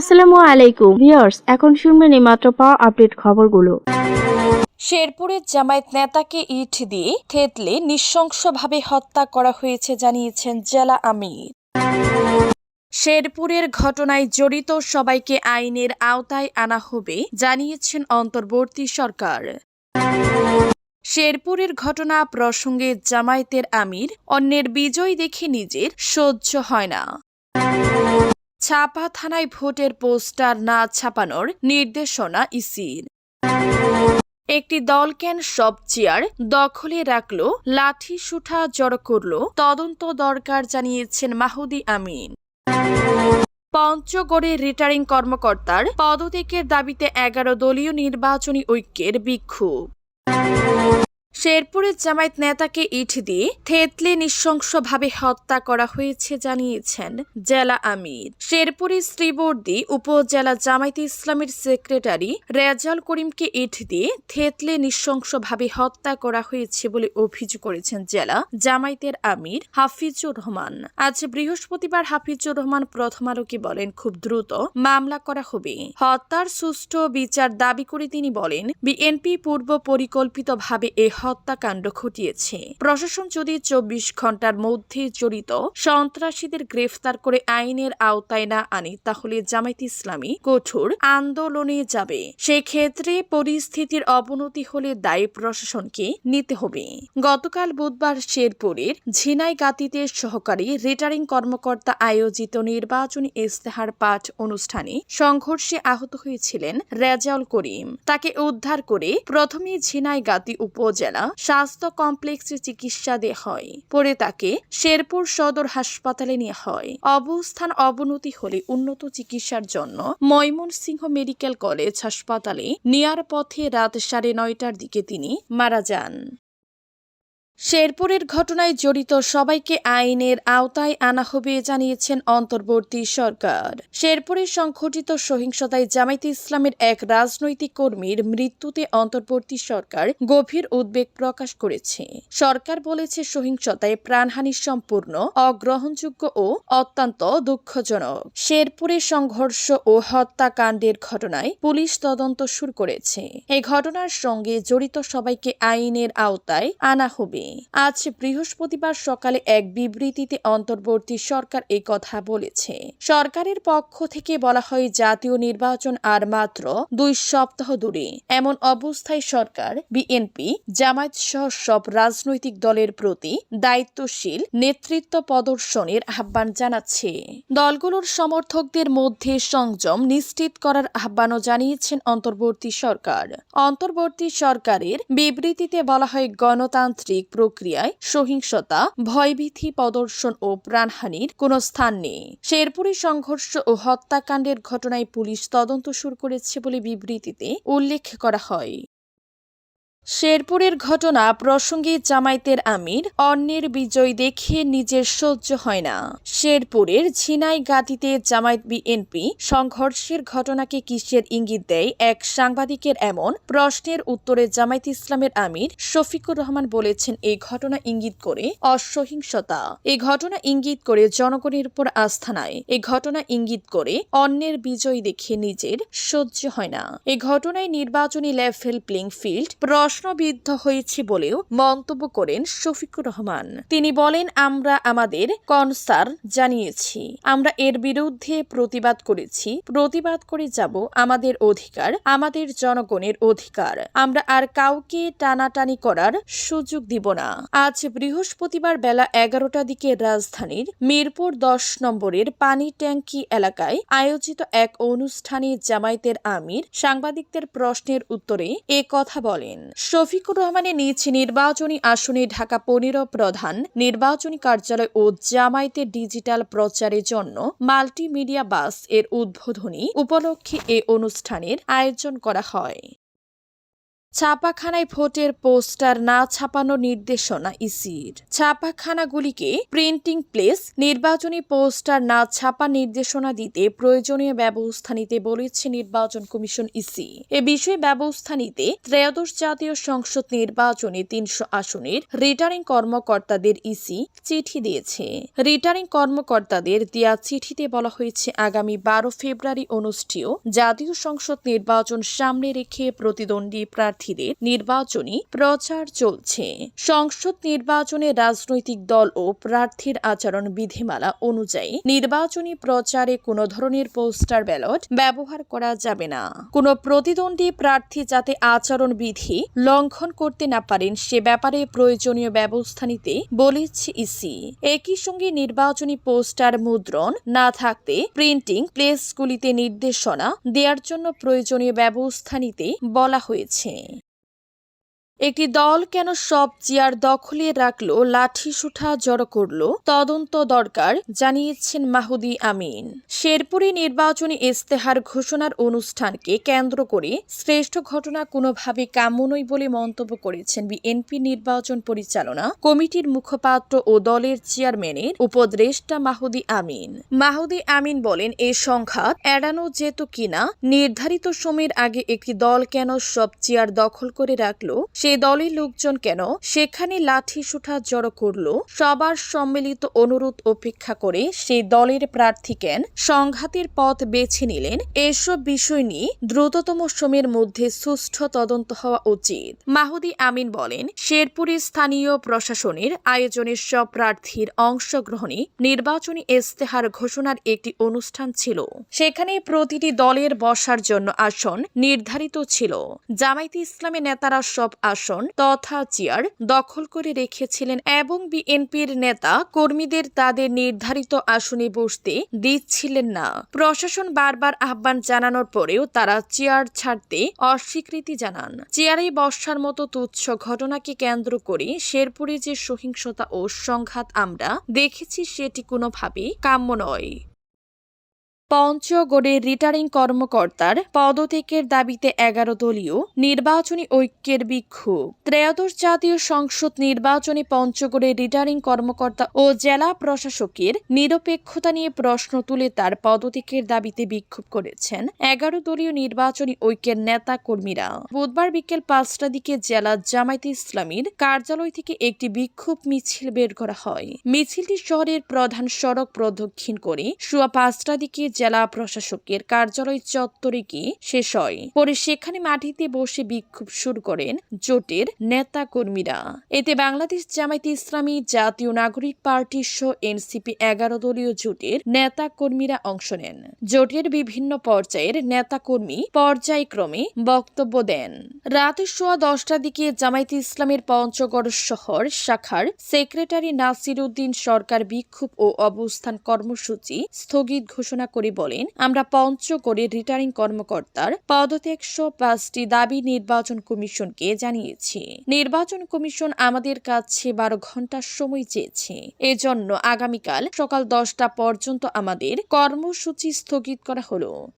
আসসালামু আলাইকুম। ভিউয়ার্স, এখন শুনবেন মাত্র পাওয়া আপডেট খবরগুলো। শেরপুরের জামায়াত নেতাকে ইট দিয়ে থেতলে নৃশংসভাবে হত্যা করা হয়েছে জানিয়েছেন জেলা আমির। শেরপুরের ঘটনায় জড়িত সবাইকে আইনের আওতায় আনা হবে জানিয়েছেন অন্তর্বর্তী সরকার। শেরপুরের ঘটনা প্রসঙ্গে জামায়াতের আমির, অন্যের বিজয় দেখে নিজের সহ্য হয় না। ছাপা থানায় ভোটের পোস্টার না ছাপানোর নির্দেশনা ইসির। একটি দলকেন সব চেয়ার দখলে রাখল, লাঠি সুঠা জড়ো করল, তদন্ত দরকার জানিয়েছেন মাহুদি আমিন। পঞ্চগড়ের রিটার্নিং কর্মকর্তার পদত্যাগের দাবিতে এগারো দলীয় নির্বাচনী ঐক্যের বিক্ষোভ। শেরপুরের জামায়াত নেতাকে ইট দিয়ে থেতলে নৃশংসভাবে হত্যা করা হয়েছে জানিয়েছেন জেলা আমির। শেরপুরের শ্রীবর্দী উপজেলা জামায়াত ইসলামের সেক্রেটারি রেজাল করিমকে ইট দিয়ে থেতলে নৃশংসভাবে হত্যা করা হয়েছে বলে অভিযোগ করেছেন জেলা জামায়াতের আমির হাফিজুর রহমান। আজ বৃহস্পতিবার হাফিজুর রহমান প্রথম আলোকে বলেন, খুব দ্রুত মামলা করা হবে। হত্যার সুষ্ঠু বিচার দাবি করে তিনি বলেন, বিএনপি পূর্ব পরিকল্পিতভাবে এ হত্যাকাণ্ড ঘটিয়েছে। প্রশাসন যদি চব্বিশ ঘণ্টার মধ্যে জড়িত, সন্ত্রাসীদের গ্রেফতার করে আইনের আওতায় না আনে, তাহলে জামায়াত ইসলামী কঠোর আন্দোলনে যাবে। সেক্ষেত্রে পরিস্থিতির অবনতি হলে দায়ী প্রশাসনকে নিতে হবে। গতকাল বুধবার শেরপুরের ঝিনাইগাতিতে সহকারী রিটার্নিং কর্মকর্তা আয়োজিত নির্বাচনী ইস্তেহার পাঠ অনুষ্ঠানে সংঘর্ষে আহত হয়েছিলেন রেজাউল করিম। তাকে উদ্ধার করে প্রথমে ঝিনাইগাতি উপজেলা স্বাস্থ্য কমপ্লেক্সে চিকিৎসা দেওয়া হয়। পরে তাকে শেরপুর সদর হাসপাতালে নেওয়া হয়। অবস্থান অবনতি হলে উন্নত চিকিৎসার জন্য ময়মনসিংহ মেডিকেল কলেজ হাসপাতালে নেয়ার পথে রাত সাড়ে নয়টার দিকে তিনি মারা যান। শেরপুরের ঘটনায় জড়িত সবাইকে আইনের আওতায় আনা হবে জানিয়েছেন অন্তর্বর্তী সরকার। শেরপুরে সংঘটিত সহিংসতায় জামায়াতে ইসলামের এক রাজনৈতিক কর্মীর মৃত্যুতে অন্তর্বর্তী সরকার গভীর উদ্বেগ প্রকাশ করেছে। সরকার বলেছে সহিংসতায় প্রাণহানি সম্পূর্ণ, অগ্রহণযোগ্য ও অত্যন্ত দুঃখজনক। শেরপুরে সংঘর্ষ ও হত্যাকাণ্ডের ঘটনায় পুলিশ তদন্ত শুরু করেছে। এ ঘটনার সঙ্গে জড়িত সবাইকে আইনের আওতায় আনা হবে। আজ বৃহস্পতিবার সকালে এক বিবৃতিতে অন্তর্বর্তী সরকার এই কথা বলেছে। সরকারের পক্ষ থেকে বলা হয়, জাতীয় নির্বাচন আর মাত্র দুই সপ্তাহ দূরে এমন অবস্থায় সরকার, বিএনপি, জামায়াত সহ সব রাজনৈতিক দলের প্রতি দায়িত্বশীল নেতৃত্ব প্রদর্শনের আহ্বান জানাচ্ছে। দলগুলোর সমর্থকদের মধ্যে সংযম নিশ্চিত করার আহ্বানও জানিয়েছেন অন্তর্বর্তী সরকার। অন্তর্বর্তী সরকারের বিবৃতিতে বলা হয়, গণতান্ত্রিক প্রক্রিয়ায় সহিংসতা, ভয়ভীতি, প্রদর্শন ও প্রাণহানির কোনো স্থান নেই। শেরপুরে সংঘর্ষ ও হত্যাকাণ্ডের ঘটনায় পুলিশ তদন্ত শুরু করেছে বলে বিবৃতিতে উল্লেখ করা হয়। শেরপুরের ঘটনা প্রসঙ্গে জামায়াতের আমির, অন্যের বিজয় দেখে নিজের সহ্য হয় না। শেরপুরের ঝিনাই গাতিতে জামায়াত বিএনপি সংঘর্ষের ঘটনাকে কিসের ইঙ্গিত দেয় এক সাংবাদিকের এমন প্রশ্নের উত্তরে জামায়াত ইসলামের আমির শফিকুর রহমান বলেছেন, এই ঘটনা ইঙ্গিত করে অসহিংসতা। এই ঘটনা ইঙ্গিত করে জনগণের উপর আস্থা নাই। এই ঘটনা ইঙ্গিত করে অন্যের বিজয় দেখে নিজের সহ্য হয় না। এই ঘটনায় নির্বাচনী লেভেল প্লেইং ফিল্ড প্রশ্নবিদ্ধ হয়েছে বলেও মন্তব্য করেন শফিকুর রহমান। তিনি বলেন, আমরা আমাদের কনসার জানিয়েছি। আমরা এর বিরুদ্ধে প্রতিবাদ করেছি। প্রতিবাদ করে যাব আমাদের অধিকার, আমাদের জনগণের অধিকার। আমরা আর কাউকে টানাটানি করার সুযোগ দিব না। আজ বৃহস্পতিবার বেলা এগারোটা দিকে রাজধানীর মিরপুর দশ নম্বরের পানি ট্যাঙ্কি এলাকায় আয়োজিত এক অনুষ্ঠানে জামায়াতের আমির সাংবাদিকদের প্রশ্নের উত্তরে এ কথা বলেন। শফিকুর রহমানের নিজ নির্বাচনী আসনে ঢাকা পনেরো প্রধান নির্বাচনী কার্যালয় ও জামায়াতের ডিজিটাল প্রচারের জন্য মাল্টিমিডিয়া বাসের উদ্বোধনী উপলক্ষে এ অনুষ্ঠানের আয়োজন করা হয়। ছাপাখানায় ভোটের পোস্টার না ছাপানো নির্দেশনা ইসির। ছাপাখানাগুলিকে প্রিন্টিং প্লেস, নির্বাচনী পোস্টার না ছাপা নির্দেশনা দিতে প্রয়োজনীয় ব্যবস্থা নিতে বলেছে নির্বাচন কমিশন ইসি। এ বিষয়ে ব্যবস্থা নিতে ত্রয়োদশ জাতীয় সংসদ নির্বাচনে তিনশো আসনের রিটার্নিং কর্মকর্তাদের ইসি চিঠি দিয়েছে। রিটার্নিং কর্মকর্তাদের দেয়া চিঠিতে বলা হয়েছে, আগামী বারো ফেব্রুয়ারি অনুষ্ঠেয় জাতীয় সংসদ নির্বাচন সামনে রেখে প্রতিদ্বন্দ্বী প্রার্থীদের নির্বাচনী প্রচার চলছে। সংসদ নির্বাচনে রাজনৈতিক দল ও প্রার্থীর আচরণ বিধিমালা অনুযায়ী নির্বাচনী প্রচারে কোনো ধরনের পোস্টার ব্যালট ব্যবহার করা যাবে না। কোনো প্রতিদ্বন্দ্বী প্রার্থী যাতে আচরণ বিধি লঙ্ঘন করতে না পারেন, সে ব্যাপারে প্রয়োজনীয় ব্যবস্থা নিতে বলেছে ইসি। একই সঙ্গে নির্বাচনী পোস্টার মুদ্রণ না থাকতে প্রিন্টিং প্লেসগুলিতে নির্দেশনা দেওয়ার জন্য প্রয়োজনীয় ব্যবস্থা নিতে বলা হয়েছে। একটি দল কেন সব চেয়ার দখলে রাখল লাঠি সুঠা জড়ো করল? তদন্ত দরকার, জানিয়েছেন মাহুদি আমিন। শেরপুরে নির্বাচনী ইস্তেহার ঘোষণার অনুষ্ঠানকে কেন্দ্র করে শ্রেষ্ঠ ঘটনা কোনোভাবে কাম্য নয় বলে মন্তব্য করেছেন বিএনপি নির্বাচন পরিচালনা কমিটির মুখপাত্র ও দলের চেয়ারম্যানের উপদেষ্টা মাহুদি আমিন। মাহুদি আমিন বলেন এই সংঘাত এড়ানো যেত কিনা? নির্ধারিত সময়ের আগে একটি দল কেন সব চেয়ার দখল করে রাখল সেই দলের লোকজন কেন সেখানে লাঠি সুঠা জড়ো করল, সবার সম্মিলিত অনুরোধ উপেক্ষা করে সেই দলের প্রার্থী কেন সংঘাতের পথ বেছে নিলেন, এসব বিষয় নিয়ে দ্রুততম সময়ের মধ্যে সুষ্ঠু তদন্ত হওয়া উচিত। মাহুদি আমিন বলেন শেরপুরে স্থানীয় প্রশাসনের আয়োজনে সব প্রার্থীর অংশগ্রহণে নির্বাচনী ইস্তেহার ঘোষণার একটি অনুষ্ঠান ছিল। সেখানে প্রতিটি দলের বসার জন্য আসন নির্ধারিত ছিল। জামায়াতে ইসলামী নেতারা সব আসন তথা চেয়ার দখল করে রেখেছিলেন এবং বিএনপির নেতা কর্মীদের তাদের নির্ধারিত আসনে বসতে দিচ্ছিলেন না। প্রশাসন বারবার আহ্বান জানানোর পরেও তারা চেয়ার ছাড়তে অস্বীকৃতি জানান। চেয়ারে বসার মতো তুচ্ছ ঘটনাকে কেন্দ্র করে শেরপুরে যে সহিংসতা ও সংঘাত আমরা দেখেছি, সেটি কোনোভাবেই কাম্য নয়। পঞ্চগড়ের রিটার্নিং কর্মকর্তার পদত্যাগের দাবিতে এগারো দলীয় নির্বাচনী ঐক্যের বিক্ষোভ। ত্রয়োদশ জাতীয় সংসদ নির্বাচনে পঞ্চগড়ের রিটার্নিং কর্মকর্তা ও জেলা প্রশাসকের নিরপেক্ষতা নিয়ে প্রশ্ন তুলে তার পদত্যাগের দাবিতে বিক্ষোভ করেছেন এগারো দলীয় নির্বাচনী ঐক্যের নেতা কর্মীরা বুধবার বিকেল পাঁচটা দিকে জেলা জামায়াতে ইসলামীর কার্যালয় থেকে একটি বিক্ষোভ মিছিল বের করা হয়। মিছিলটি শহরের প্রধান সড়ক প্রদক্ষিণ করে সোয়া পাঁচটা দিকে জেলা প্রশাসকের কার্যালয় চত্বরে গিয়ে শেষ হয়? পরে সেখানে মাটিতে বসে বিক্ষোভ শুরু করেন জোটের নেতা কর্মীরা এতে বাংলাদেশ জামায়াতে ইসলামী, জাতীয় নাগরিক পার্টি সহ এনসিপি এগারো দলীয় জোটের নেতা কর্মীরা অংশ নেন। জোটের বিভিন্ন পর্যায়ের নেতা কর্মী পর্যায়ক্রমে বক্তব্য দেন। রাতে সোয়া দশটার দিকে জামায়াতে ইসলামের পঞ্চগড় শহর শাখার সেক্রেটারি নাসির উদ্দিন সরকার বিক্ষোভ ও অবস্থান কর্মসূচি স্থগিত ঘোষণা করে বলেন, আমরা পঞ্চগড়ের রিটার্নিং কর্মকর্তার পদত্যাগ পাঁচটি দাবি নির্বাচন কমিশনকে জানিয়েছি। নির্বাচন কমিশন আমাদের কাছে বারো ঘণ্টার সময় চেয়েছে। এজন্য আগামীকাল সকাল দশটা পর্যন্ত আমাদের কর্মসূচি স্থগিত করা হলো।